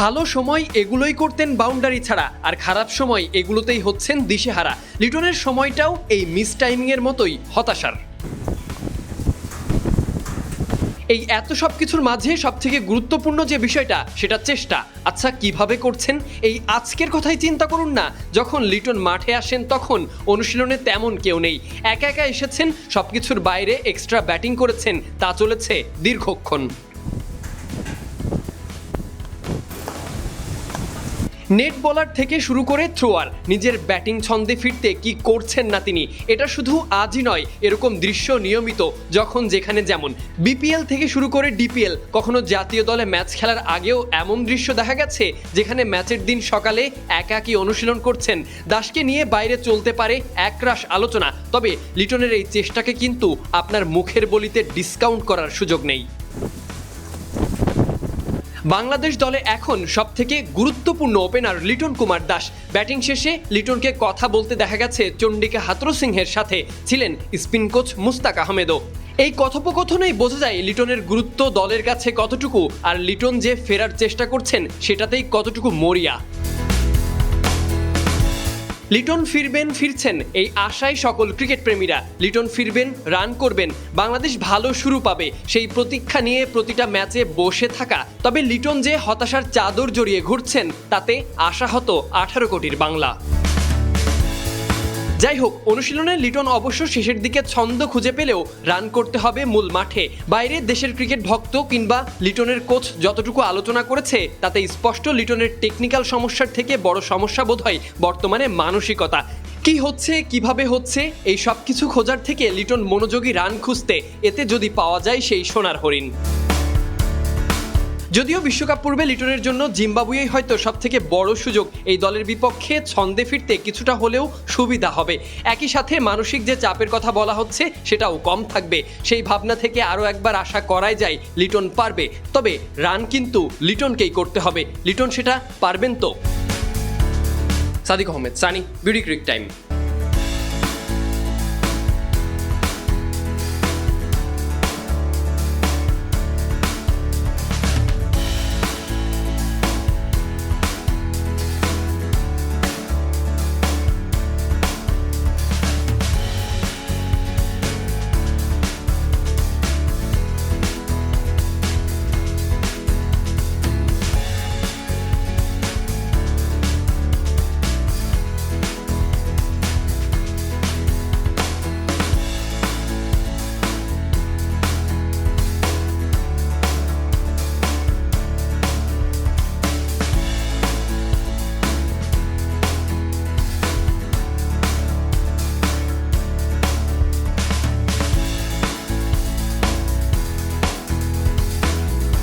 ভালো সময় এগুলোই করতেন বাউন্ডারি ছাড়া, আর খারাপ সময় এগুলোতেই হচ্ছেন দিশেহারা। লিটনের সময়টাও এই মিস টাইমিংয়ের মতোই হতাশার। এই এত সব কিছুর মাঝে সব থেকে গুরুত্বপূর্ণ যে বিষয়টা, সেটা চেষ্টা। আচ্ছা কীভাবে করছেন? এই আজকের কথাই চিন্তা করুন না। যখন লিটন মাঠে আসেন, তখন অনুশীলনে তেমন কেউ নেই। একা একা এসেছেন সব কিছুর বাইরে এক্সট্রা ব্যাটিং করেছেন, তা চলেছে দীর্ঘক্ষণ। নেট বলার থেকে শুরু করে থ্রোয়ার, নিজের ব্যাটিং ছন্দে ফিরতে কি করছেন না তিনি? এটা শুধু আজই নয়, এরকম দৃশ্য নিয়মিত, যখন যেখানে যেমন। বিপিএল থেকে শুরু করে ডিপিএল, কখনো জাতীয় দলে ম্যাচ খেলার আগেও এমন দৃশ্য দেখা গেছে, যেখানে ম্যাচের দিন সকালে একাকী অনুশীলন করছেন। দাসকে নিয়ে বাইরে চলতে পারে একরাশ আলোচনা, তবে লিটনের এই চেষ্টাকে কিন্তু আপনার মুখের বলিতে ডিসকাউন্ট করার সুযোগ নেই। বাংলাদেশ দলে এখন সবথেকে গুরুত্বপূর্ণ ওপেনার লিটন কুমার দাস। ব্যাটিং শেষে লিটনকে কথা বলতে দেখা গেছে চন্ডিকা হাতর সিংহের সাথে, ছিলেন স্পিন কোচ মুস্তাক আহমেদও। এই কথোপকথনেই বোঝা যায় লিটনের গুরুত্ব দলের কাছে কতটুকু, আর লিটন যে ফেরার চেষ্টা করছেন সেটাতেই কতটুকু মরিয়া। লিটন ফিরবেন, ফিরছেন এই আশায় সকল ক্রিকেট প্রেমীরা। লিটন ফিরবেন, রান করবেন, বাংলাদেশ ভালো শুরু পাবে। সেই প্রতীক্ষা নিয়ে প্রতিটা ম্যাচে বসে থাকা। তবে লিটন যে হতাশার চাদর জড়িয়ে ঘুরছেন, তাতে আশাহত আঠারো কোটির বাংলা। যাই হোক অনুশীলনে লিটন অবশ্য শেষের দিকে ছন্দ খুঁজে পেলেও রান করতে হবে মূল মাঠে। বাইরে দেশের ক্রিকেট ভক্ত কিংবা লিটনের কোচ যতটুকু আলোচনা করেছে, তাতে স্পষ্ট লিটনের টেকনিক্যাল সমস্যার থেকে বড় সমস্যা বোধ হয় বর্তমানে মানসিকতা। কি হচ্ছে, কীভাবে হচ্ছে, এই সব কিছু খোঁজার থেকে লিটন মনোযোগী রান খুঁজতে, এতে যদি পাওয়া যায় সেই সোনার হরিণ। যদিও বিশ্বকাপ পূর্বে লিটনের জন্য জিম্বাবুয়েই হয়তো সব থেকে বড় সুযোগ, এই দলের বিপক্ষে ছন্দে ফিরতে কিছুটা হলেও সুবিধা হবে। একই সাথে মানসিক যে চাপের কথা বলা হচ্ছে, সেটাও কম থাকবে। সেই ভাবনা থেকে আরও একবার আশা করাই যায় লিটন পারবে। তবে রান কিন্তু লিটনকেই করতে হবে। লিটন সেটা পারবেন তো? Sadiq Ahmed, Sunny, beauty cric time.